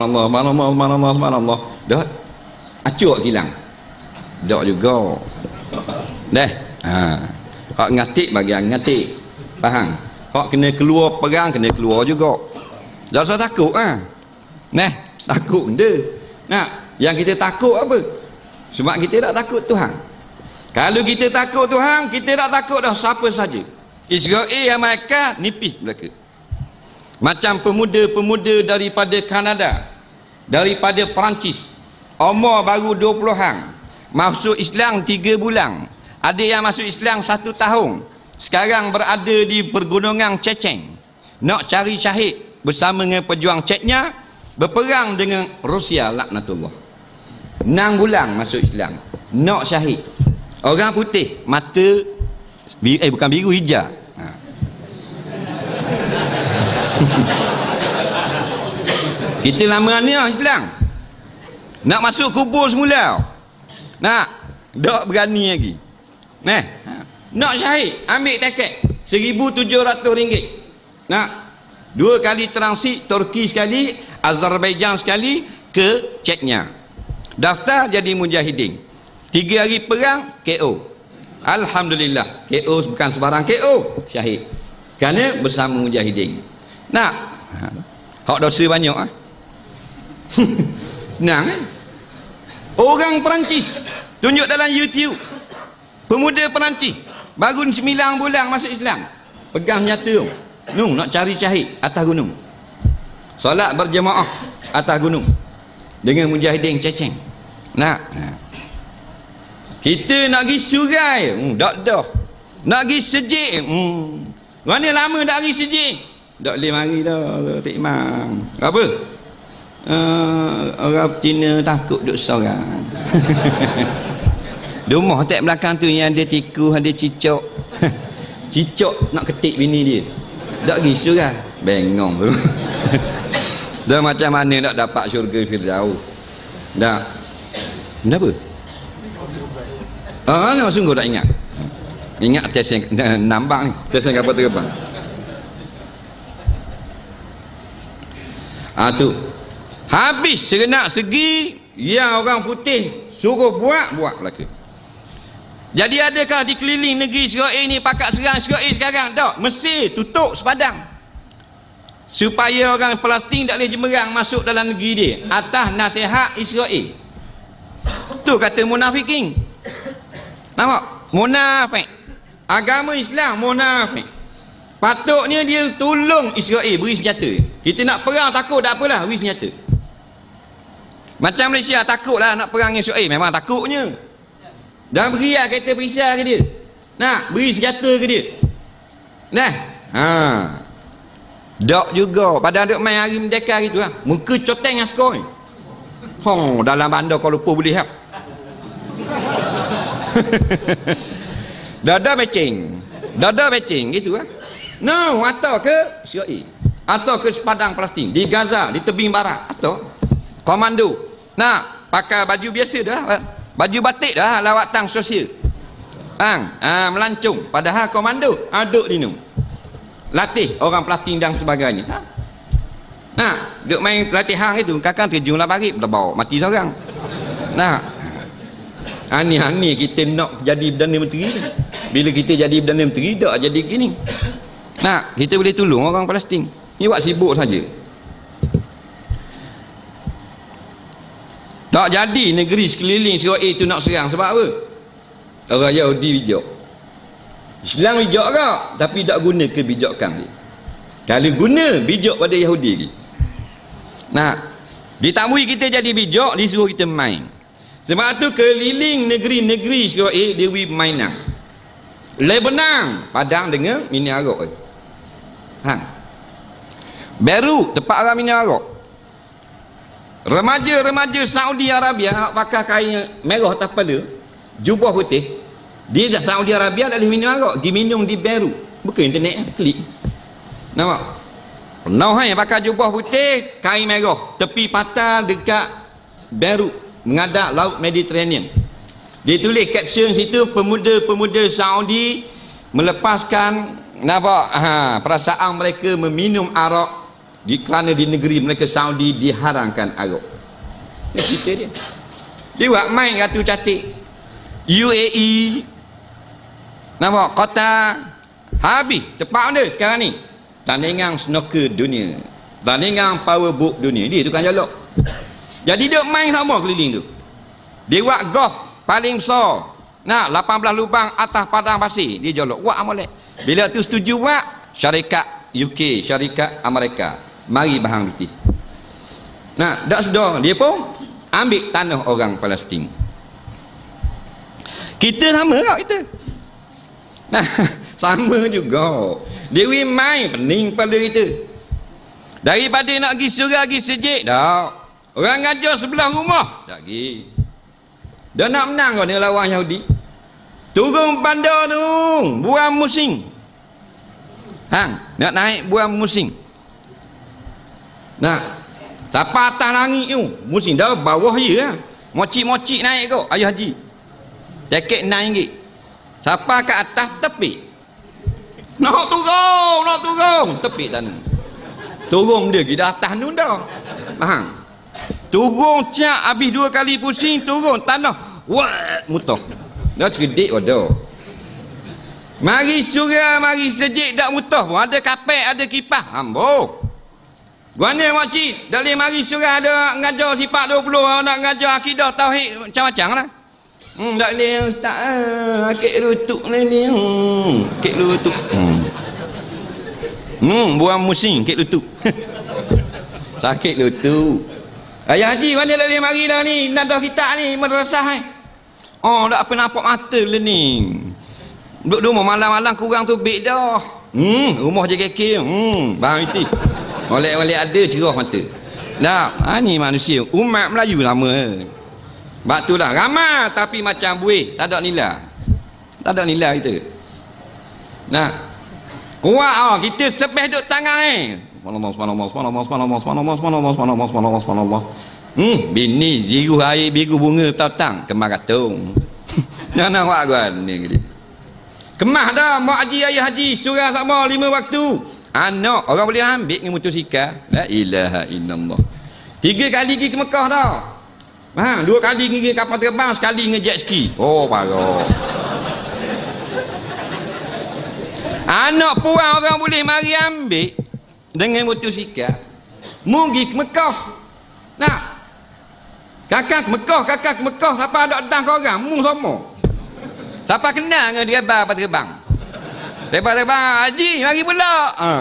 Allah, Allah, Allah, Allah, Allah. Dah. Acuk hilang. Dak juga. Dah. Ha. Hak ngatik bagian ngatik. Faham? Hak kena keluar perang kena keluar juga. Tak usah takut ah. Ha? Nah, takut benda. Nah, yang kita takut apa? Sebab kita tak takut Tuhan. Kalau kita takut Tuhan, kita tak takut dah siapa saja. Israel Amerika mereka. Macam pemuda-pemuda daripada Kanada, daripada Perancis, umur baru 20 hang, masuk Islam 3 bulan. Ada yang masuk Islam 1 tahun. Sekarang berada di pergunungan Ceceng. Nak cari syahid bersama dengan pejuang Ceknya, berperang dengan Rusia laknatullah. 6 bulan masuk Islam. Nak syahid. Orang putih, mata eh bukan biru hijau. kita lama ni lah Islam nak masuk kubur semula. Nak. Tak berani lagi. Nah nak syahid ambil tiket. RM1,700 nak. Dua kali transit Turki sekali Azerbaijan sekali ke Ceknya. Daftar jadi mujahidin. Tiga hari perang KO Alhamdulillah KO bukan sebarang KO syahid. Kerana bersama mujahidin. Nak. Hak dosa banyak ah senang kan? Orang Perancis tunjuk dalam YouTube pemuda Perancis baru 9 bulan masuk Islam. Pegang nyata tu. Nung nak cari syahid atas gunung. Solat berjemaah atas gunung. Dengan mujahidin ceceng. Nak kita nak pergi surai hmm, tak dah. Nak pergi sejik. Hmm. mana lama tak pergi sejik? Tak boleh mari dah Tok Imam. Apa uh, orang Cina takut duduk seorang rumah tak belakang tu yang ada tikus ada cicok cicok nak ketik bini dia tak pergi surah bengong tu dah macam mana nak dapat syurga Firdaus dah kenapa Ah, oh, sungguh tak ingat. Ingat tes yang nambang ni. Tes yang kapal terbang. Ah tu. Habis serenak segi yang orang putih suruh buat buat lagi. Jadi adakah di keliling negeri Israel ini pakat serang Israel sekarang? Tak. Mesti tutup sepadang. Supaya orang Palestin tak boleh jemerang masuk dalam negeri dia. Atas nasihat Israel. Tu kata munafikin. Nampak? Munafik. Agama Islam munafik. Patutnya dia tolong Israel beri senjata. Kita nak perang takut tak apalah beri senjata. Macam Malaysia takutlah nak perang dengan Israel. Memang takutnya. Dan beri lah kereta perisai ke dia. Nak beri senjata ke dia. Nah. Ha. Dok juga. Pada duk main hari merdeka gitu lah. Muka coteng askar ni. Oh, dalam bandar kalau lupa boleh hap. Dada matching. Dada matching gitu lah. No, atau ke Israel. Atau ke sepadang Palestin. Di Gaza, di tebing barat. Atau komando. Nah, pakai baju biasa dah. Baju batik dah lawatan sosial. Bang, ah, melancung. Padahal komando aduk di nu. Latih orang Palestin dan sebagainya. Ha? Nah, duk main latihan itu, kakak terjun lah pagi, bawa mati seorang. Nah, ani-ani kita nak jadi Perdana Menteri bila kita jadi Perdana Menteri tak jadi gini nah kita boleh tolong orang Palestin ni buat sibuk saja tak jadi negeri sekeliling Israel itu nak serang sebab apa orang Yahudi bijak Islam bijak tak tapi tak guna kebijakan dia kalau guna bijak pada Yahudi lagi nah ditamui kita jadi bijak disuruh kita main sebab tu keliling negeri-negeri Israel dia wi mainan. Lebanon padang dengan minyak arak. Ha. Beru tempat orang minyak arak. Remaja-remaja Saudi Arabia nak pakai kain merah atas kepala, jubah putih. Dah Saudi Arabia dah minyak arak, pergi minum di Beru. Buka internet klik. Nampak? Pernah hai pakai jubah putih, kain merah, tepi patah dekat Beru mengadap laut Mediterranean dia tulis caption situ pemuda-pemuda Saudi melepaskan nampak ha, perasaan mereka meminum arak di kerana di negeri mereka Saudi diharamkan arak ini cerita dia. Dia buat main ratu cantik. UAE nampak? Kota habis. Tepat dia sekarang ni. Tandingan snooker dunia. Tandingan power book dunia. Dia tukang jaluk. Jadi dia main sama keliling tu. Dia buat golf paling besar. Nak 18 lubang atas padang pasir. Dia jaluk. Buat amalek bila tu setuju buat syarikat UK syarikat Amerika mari bahang biti nah tak sedar dia pun ambil tanah orang Palestin. Kita sama tak kita? Nah sama juga. Dewi main pening pada kita. Daripada nak pergi surah pergi sejik tak orang ngajar sebelah rumah tak pergi. Dia nak menang kau dengan lawan Yahudi. Turun bandar tu buang musim. Hang nak naik buang musim nak Siapa atas langit tu musim dah bawah je lah mocik-mocik naik kau ayah haji. Tiket RM6 siapa kat atas tepi nak turun nak turun. Tepi tanah turun dia kita atas tu dah. Faham? Turun cak habis dua kali pusing turun tanah. Wah mutuh dah cerdik wadah Mari surah, mari sejik tak mutuh pun. Ada kapek, ada kipas. Ambo. Guana makcik, boleh mari surah ada ngajar sifat 20, nak ngajar akidah tauhid macam-macam lah. Hmm, tak boleh ustaz. Ah, akik lutuk ni ni. Hmm, akik lutuk. Hmm. Hmm, buang musim akik lutuk. Sakit lutut. Ayah Haji, mana tak boleh mari dah ni? Nadah kita ni, madrasah ni. Oh, tak apa nampak mata lah ni. Duduk rumah malam-malam kurang tu beg dah. Hmm, rumah JKK. Hmm, bang itu. Oleh-oleh ada cerah mata. Tak, ha, ni manusia. Umat Melayu lama. Sebab tu lah. Ramah tapi macam buih. Tak ada nilai. Tak ada nilai kita. Nah. Kuat ah, kita sepeh duk tangan eh. Subhanallah, subhanallah, subhanallah, subhanallah, subhanallah, subhanallah, subhanallah, subhanallah, subhanallah. Hmm, bini jiru air biru bunga tatang kemar katung. Jangan nak buat ni gini. Kemah dah mak haji ayah haji surah sama lima waktu. Anak orang boleh ambil dengan motosikal. La ilaha illallah. Tiga kali pergi ke Mekah dah. Ha, dua kali pergi kapal terbang, sekali dengan jet ski. Oh, parah. Anak puan orang boleh mari ambil dengan motosikal. Munggi ke Mekah. Nak? Kakak ke Mekah, kakak ke Mekah. Siapa ada datang ke orang? Mu semua. Siapa kenal dengan dia apa terbang? Terbang-terbang, Haji, mari pula. Ha.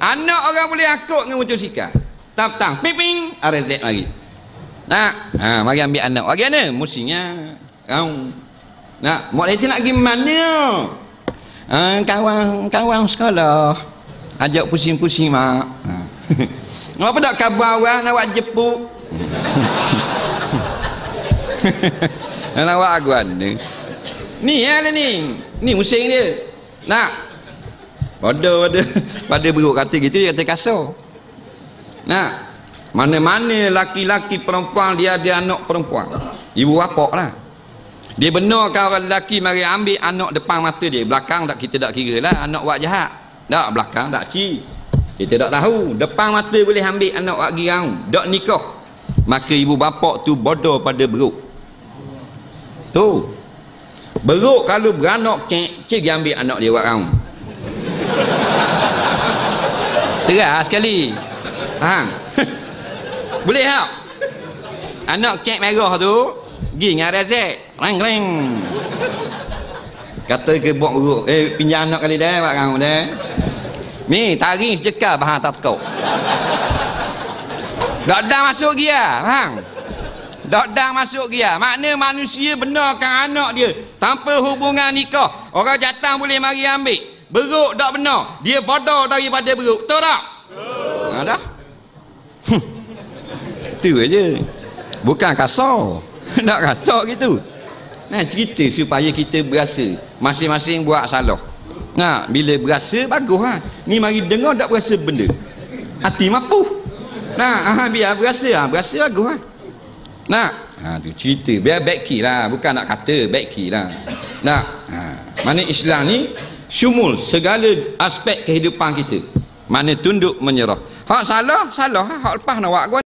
Anak orang boleh akut dengan motosikal. Tap-tang, ping-ping, RZ mari. Nak? Ha, mari ambil anak. Bagi mana? Musinya. Kau. Nak? Mak Leti nak pergi mana? Ha, kawan, kawan sekolah. Ajak pusing-pusing, mak. Ha. Apa tak kabar orang nak buat jepuk? Nak awak aguan ni. Ni ya ni. Ni musim dia. Nak. Pada pada pada beruk kata gitu dia kata kasar. Nak. Mana-mana laki-laki perempuan dia ada anak perempuan. Ibu bapak lah. Dia benar kau orang lelaki mari ambil anak depan mata dia. Belakang tak kita tak kira lah anak buat jahat. Tak belakang tak ci. Kita tak tahu. Depan mata boleh ambil anak buat girang. Tak nikah. Maka ibu bapak tu bodoh pada beruk. Tu. Beruk kalau beranak cik, cik ambil anak dia buat kaum. Teras sekali. Ha. Boleh tak? Anak cek merah tu pergi dengan rezek. Reng reng. Kata ke buat beruk. Eh pinjam anak kali dah buat kaum dah. Ni taring sejekal bahan tak kau. Tak dah masuk dia, faham? Dok-dang masuk dia. Makna manusia benarkan anak dia. Tanpa hubungan nikah. Orang jatang boleh mari ambil. Beruk tak benar. Dia bodoh daripada beruk. Tahu tak? Ha, dah? Itu aja. Bukan kasar. Nak kasar gitu. Nah, cerita supaya kita berasa. Masing-masing buat salah. Nah, bila berasa, bagus ha. Ni mari dengar tak berasa benda. Hati mampu. Nah, aha, biar berasa. Ha. Berasa bagus ha. Nak? Ha tu cerita. Biar baiki lah, bukan nak kata baiki lah. Nak? Ha. Mana Islam ni syumul segala aspek kehidupan kita. mana tunduk menyerah hak salah salah hak lepas nak buat